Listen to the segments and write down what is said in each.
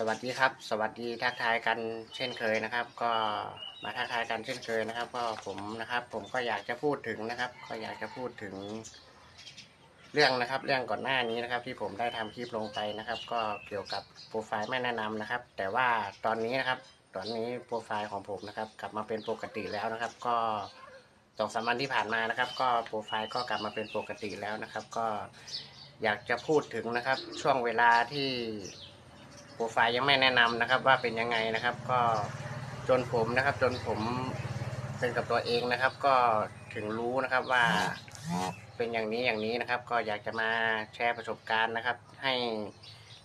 สวัสดีครับ สวัสดีทักทายกันเช่นเคยนะครับ ก็มาทักทายกันเช่นเคยนะครับ ก็ผมนะครับ ผมก็อยากจะพูดถึงนะครับ ก็อยากจะพูดถึง เรื่องนะครับ เรื่องก่อนหน้านี้นะครับ ที่ผมได้ทำคลิปลงไปนะครับ ก็เกี่ยวกับโปรไฟล์ไม่แนะนำนะครับ แต่ว่าตอนนี้นะครับ ตอนนี้โปรไฟล์ของผมนะครับ กลับมาเป็นปกติแล้วนะครับ ก็สองสามวันที่ผ่านมานะครับ ก็โปรไฟล์ก็กลับมาเป็นปกติแล้วนะครับ ก็อยากจะพูดถึงนะครับ ช่วงเวลาที่ โปรไฟล์ยังไม่แนะนำนะครับ ว่าเป็นยังไงนะครับ ก็จนผมนะครับ จนผมเป็นกับตัวเองนะครับ ก็ถึงรู้นะครับว่าเป็นอย่างนี้อย่างนี้นะครับ ก็อยากจะมาแชร์ประสบการณ์นะครับ ให้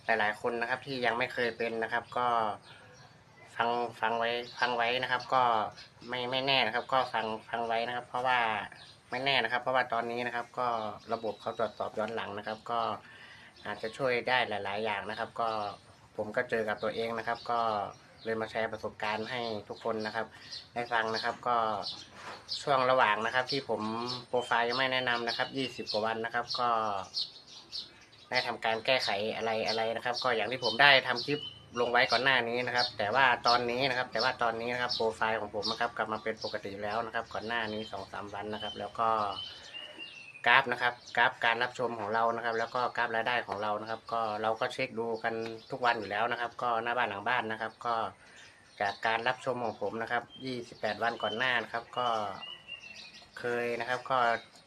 หลาย ๆ คนนะครับ ที่ยังไม่เคยเป็นนะครับ ก็ฟังฟังไว้ฟังไว้นะครับ ก็ไม่ไม่แน่นะครับ ก็ฟังฟังไว้นะครับ เพราะว่าไม่แน่นะครับ เพราะว่าตอนนี้นะครับ ก็ระบบเขาตรวจสอบย้อนหลังนะครับ ก็อาจจะช่วยได้หลาย ๆ อย่างนะครับ ก็ ผมก็เจอกับตัวเองนะครับ ก็เลยมาแชร์ประสบการณ์ให้ทุกคนนะครับได้ฟังนะครับ ก็ช่วงระหว่างนะครับ ที่ผมโปรไฟล์ยังไม่แนะนำนะครับยี่สิบกว่าวันนะครับ ก็ได้ทำการแก้ไขอะไรอะไรนะครับ ก็อย่างที่ผมได้ทำคลิปลงไว้ก่อนหน้านี้นะครับ แต่ว่าตอนนี้นะครับ แต่ว่าตอนนี้นะครับโปรไฟล์ของผมนะครับ กลับมาเป็นปกติแล้วนะครับ ก่อนหน้านี้สองสามวันนะครับ แล้วก็ กราฟนะครับกราฟการรับชมของเรานะครับ แล้วก็กราฟรายได้ของเรานะครับ ก็เราก็เช็คดูกันทุกวันอยู่แล้วนะครับ ก็หน้าบ้านหลังบ้านนะครับ ก็จากการรับชมของผมนะครับ 28 วันก่อนหน้านะครับ ก็เคยนะครับ ก็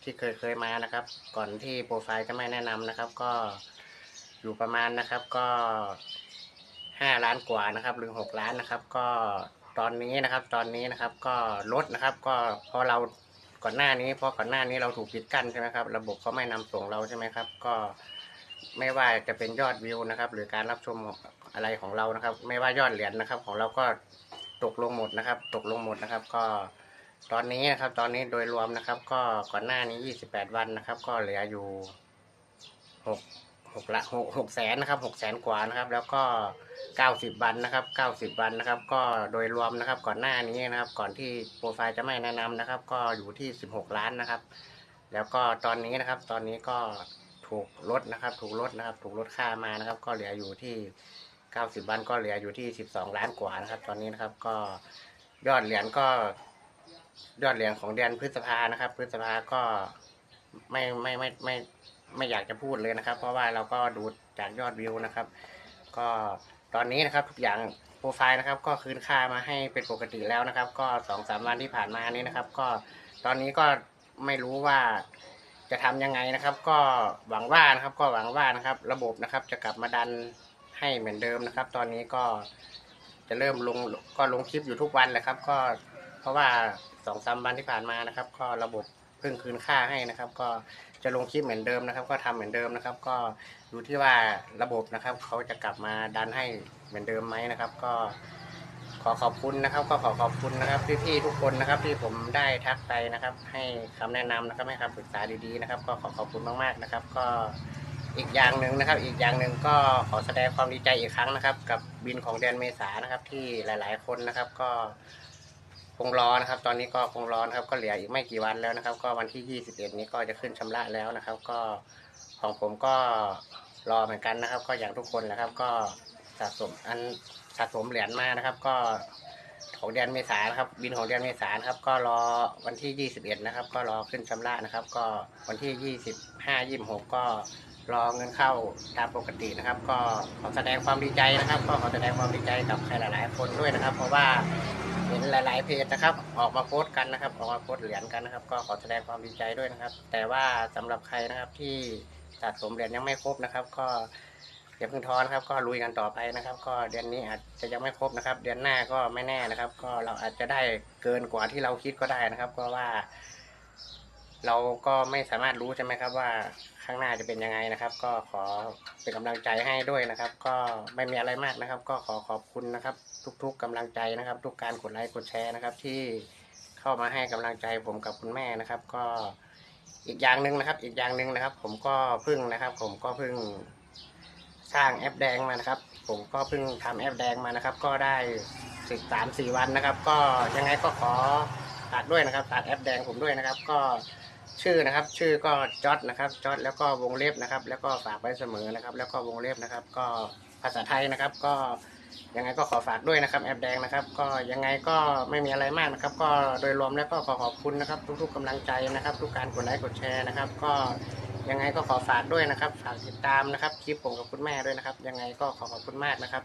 ที่เคยเคยมานะครับ ก่อนที่โปรไฟล์จะไม่แนะนำนะครับ ก็อยู่ประมาณนะครับก็5ล้านกว่านะครับหรือ6ล้านนะครับ ก็ตอนนี้นะครับ ตอนนี้นะครับ ก็ลดนะครับ ก็พราะเรา ก่อนหน้านี้เพราะก่อนหน้านี้เราถูกปิดกั้นใช่ไหมครับ ระบบเขาไม่นำส่งเราใช่ไหมครับ ก็ไม่ว่าจะเป็นยอดวิวนะครับ หรือการรับชมอะไรของเรานะครับ ไม่ว่ายอดเหรียญนะครับ ของเราก็ตกลงหมดนะครับ ตกลงหมดนะครับ ก็ตอนนี้นะครับ ตอนนี้โดยรวมนะครับ ก็ก่อนหน้านี้ 28 วันนะครับ ก็เหลืออยู่หก หกละหกหกแสนนะครับหกแสนกว่านะครับ แล้วก็90วันนะครับ90วันนะครับ ก็โดยรวมนะครับก่อนหน้านี้นะครับ ก่อนที่โปรไฟล์จะไม่แนะนำนะครับ ก็อยู่ที่16ล้านนะครับ แล้วก็ตอนนี้นะครับ ตอนนี้ก็ถูกลดนะครับ ถูกลดนะครับ ถูกลดค่ามานะครับ ก็เหลืออยู่ที่90วันก็เหลืออยู่ที่12ล้านกว่านะครับ ตอนนี้นะครับก็ยอดเหรียญก็ยอดเหรียญของเดือนพฤษภานะครับ พฤษภาก็ ไม่ไม่ไม่ไม่ไม่อยากจะพูดเลยนะครับ เพราะว่าเราก็ดูจากยอดวิวนะครับ ก็ตอนนี้นะครับทุกอย่างโปรไฟล์นะครับ ก็คืนค่ามาให้เป็นปกติแล้วนะครับ ก็สองสามวันที่ผ่านมานี้นะครับ ก็ตอนนี้ก็ไม่รู้ว่าจะทำยังไงนะครับ ก็หวังว่านะครับ ก็หวังว่านะครับ ระบบนะครับ จะกลับมาดันให้เหมือนเดิมนะครับ ตอนนี้ก็จะเริ่มลงก็ลงคลิปอยู่ทุกวันแหละครับ ก็เพราะว่าสองสามวันที่ผ่านมานะครับ ก็ระบบ พิ่งคืนค่าให้นะครับ ก็จะลงคลิปเหมือนเดิมนะครับ ก็ทำเหมือนเดิมนะครับ ก็ดูที่ว่าระบบนะครับ เขาจะกลับมาดันให้เหมือนเดิมไหมนะครับ ก็ขอขอบคุณนะครับ ก็ขอขอบคุณนะครับพี่ๆทุกคนนะครับ ที่ผมได้ทักไปนะครับ ให้คำแนะนำนะครับให้คำปรึกษาดีๆนะครับ ก็ขอขอบคุณมากๆนะครับ ก็อีกอย่างหนึ่งนะครับ อีกอย่างหนึ่งก็ขอแสดงความดีใจอีกครั้งนะครับ กับบินของเดือนเมษานะครับ ที่หลาย ๆ คนนะครับ ก็ คงรอนะครับ ตอนนี้ก็คงรอนครับก็เหลืออีกไม่กี่วันแล้วนะครับ ก็วันที่ 21 นี้ก็จะขึ้นชำระแล้วนะครับ ก็ของผมก็รอเหมือนกันนะครับ ก็อย่างทุกคนแหละครับ ก็สะสมอันสะสมเหรียญมานะครับ ก็ของเดือนเมษานครับ บินของเดือนเมษานครับ ก็รอวันที่ 21 นะครับ ก็รอขึ้นชำระนะครับ ก็วันที่ 25 26 ก็รอเงินเข้าตามปกตินะครับ ก็ขอแสดงความดีใจนะครับ ก็ขอแสดงความดีใจกับใครหลาย ๆ คนด้วยนะครับ เพราะว่า หลาย ๆ เพจนะครับ ออกมาโพสต์กันนะครับ ออกมาโพสต์เหรียญกันนะครับ ก็ขอแสดงความดีใจด้วยนะครับ แต่ว่าสำหรับใครนะครับที่สะสมเหรียญยังไม่ครบนะครับ ก็อย่าเพิ่งท้อนะครับ ก็ลุยกันต่อไปนะครับ ก็เดือนนี้อาจจะยังไม่ครบนะครับ เดือนหน้าก็ไม่แน่นะครับ ก็เราอาจจะได้เกินกว่าที่เราคิดก็ได้นะครับเพราะว่า เราก็ไม่สามารถรู้ใช่ไหมครับว่าข้างหน้าจะเป็นยังไงนะครับ ก็ขอเป็นกำลังใจให้ด้วยนะครับ ก็ไม่มีอะไรมากนะครับ ก็ขอขอบคุณนะครับ ทุก ๆกำลังใจนะครับ ทุกการกดไลค์กดแชร์นะครับ ที่เข้ามาให้กำลังใจผมกับคุณแม่นะครับ ก็อีกอย่างหนึ่งนะครับ อีกอย่างหนึ่งนะครับ ผมก็เพิ่งนะครับ ผมก็เพิ่งสร้างแอปแดงมานะครับ ผมก็เพิ่งทำแอปแดงมานะครับ ก็ได้สิบสามสี่วันนะครับ ก็ยังไงก็ขอตัดด้วยนะครับตัดแอปแดงผมด้วยนะครับ ก็ ชื่อนะครับ ชื่อก็จอดนะครับจอดแล้วก็วงเล็บนะครับ แล้วก็ฝากไว้เสมอนะครับ แล้วก็วงเล็บนะครับ ก็ภาษาไทยนะครับ ก็ยังไงก็ขอฝากด้วยนะครับ แอบแดงนะครับ ก็ยังไงก็ไม่มีอะไรมากนะครับ ก็โดยรวมแล้วก็ขอขอบคุณนะครับ ทุกๆกำลังใจนะครับ ทุกการกดไลค์กดแชร์นะครับ ก็ยังไงก็ขอฝากด้วยนะครับ ฝากติดตามนะครับคลิปผมกับคุณแม่ด้วยนะครับ ยังไงก็ขอขอบคุณมากนะครับ